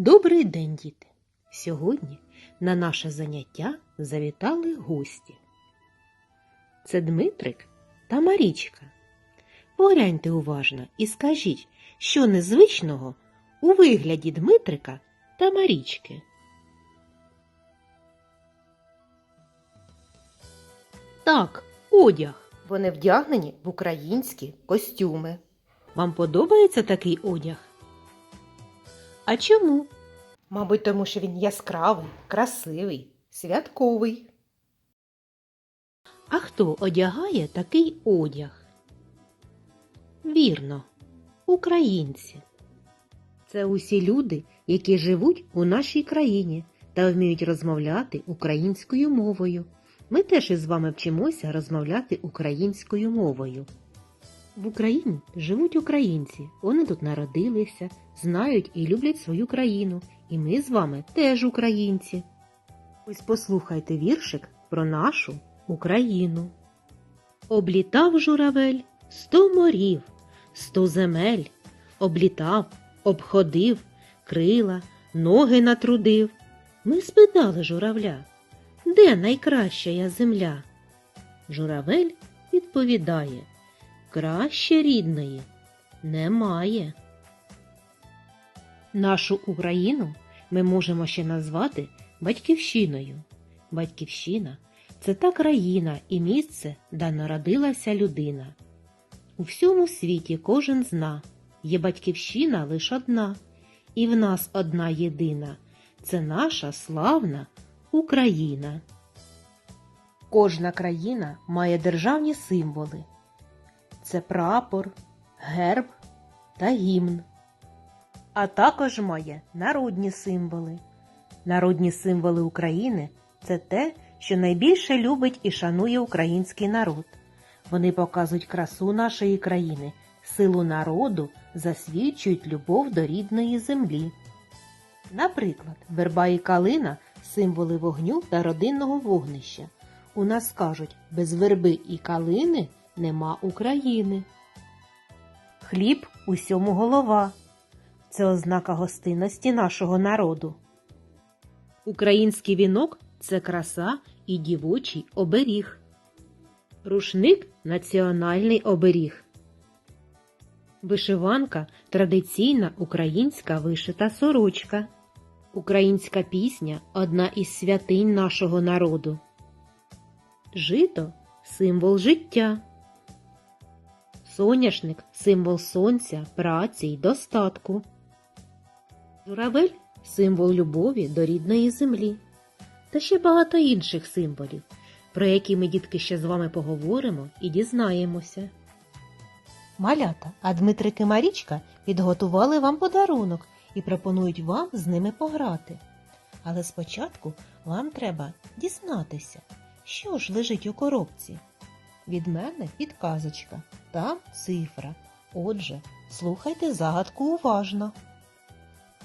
Добрий день, діти! Сьогодні на наше заняття завітали гості. Це Дмитрик та Марічка. Погляньте уважно і скажіть, що незвичного у вигляді Дмитрика та Марічки. Так, одяг. Вони вдягнені в українські костюми. Вам подобається такий одяг? А чому? Мабуть, тому що він яскравий, красивий, святковий. А хто одягає такий одяг? Вірно, українці. Це усі люди, які живуть у нашій країні та вміють розмовляти українською мовою. Ми теж із вами вчимося розмовляти українською мовою. В Україні живуть українці. Вони тут народилися, знають і люблять свою країну. І ми з вами теж українці. Ось послухайте віршик про нашу Україну. Облітав журавель сто морів, сто земель, облітав, обходив, крила, ноги натрудив. Ми спитали журавля, де найкраща земля? Журавель відповідає краще рідної немає. Нашу Україну ми можемо ще назвати Батьківщиною. Батьківщина це та країна і місце, де народилася людина. У всьому світі кожен зна, є батьківщина лише одна, і в нас одна єдина це наша славна Україна. Кожна країна має державні символи це прапор, герб та гімн. А також має народні символи. Народні символи України це те, що найбільше любить і шанує український народ. Вони показують красу нашої країни, силу народу, засвідчують любов до рідної землі. Наприклад, верба і калина символи вогню та родинного вогнища. У нас кажуть, без верби і калини нема України. Хліб усьому голова. Це ознака гостинності нашого народу. Український вінок це краса і дівочий оберіг. Рушник національний оберіг. Вишиванка традиційна українська вишита сорочка. Українська пісня одна із святинь нашого народу. Жито символ життя. Соняшник символ сонця, праці й достатку. Журавель символ любові до рідної землі. Та ще багато інших символів, про які ми, дітки, ще з вами поговоримо і дізнаємося. Малята, а Дмитрик і Марічка підготували вам подарунок і пропонують вам з ними пограти. Але спочатку вам треба дізнатися, що ж лежить у коробці. Від мене підказочка, там цифра. Отже, слухайте загадку уважно.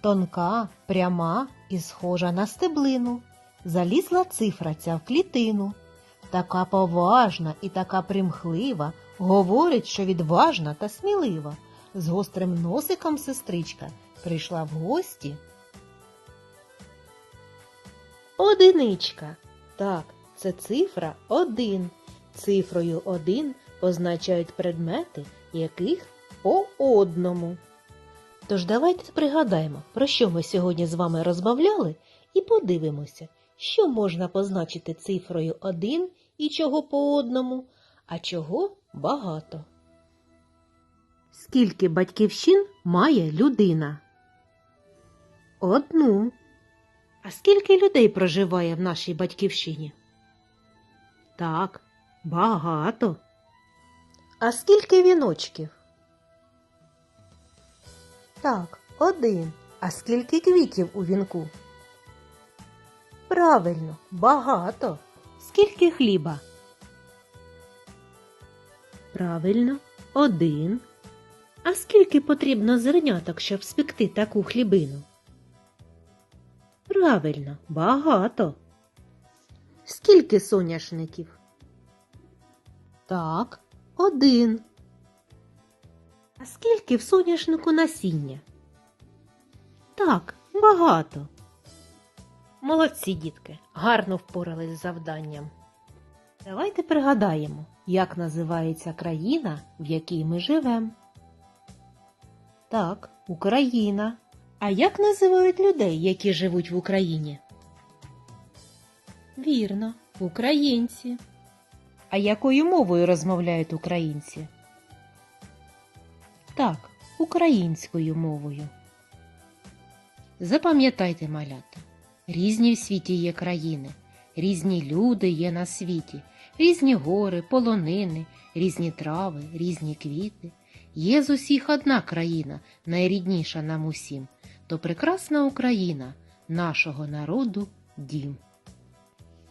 Тонка, пряма і схожа на стеблину. Залізла цифра ця в клітину. Така поважна і така примхлива, говорить, що відважна та смілива. З гострим носиком сестричка прийшла в гості. Одиничка. Так, це цифра один. Цифрою один позначають предмети, яких по одному. Тож давайте пригадаємо, про що ми сьогодні з вами розмовляли, і подивимося, що можна позначити цифрою 1 і чого по одному, а чого багато. Скільки батьківщин має людина? Одну. А скільки людей проживає в нашій батьківщині? Так, багато. А скільки віночків? Так, один. А скільки квітів у вінку? Правильно, багато. Скільки хліба? Правильно, один. А скільки потрібно зерняток, щоб спекти таку хлібину? Правильно, багато. Скільки соняшників? Так, один. А скільки в соняшнику насіння? Так, Багато. Молодці, дітки, гарно впорались з завданням. Давайте пригадаємо, як називається країна, в якій ми живемо. Так, Україна. А як називають людей, які живуть в Україні? Вірно, українці. А якою мовою розмовляють українці? Так, українською мовою. Запам'ятайте, малята, різні в світі є країни, різні люди є на світі, різні гори, полонини, різні трави, різні квіти. Є з усіх одна країна, найрідніша нам усім, то прекрасна Україна, нашого народу дім.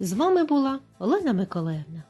З вами була Олена Миколаївна.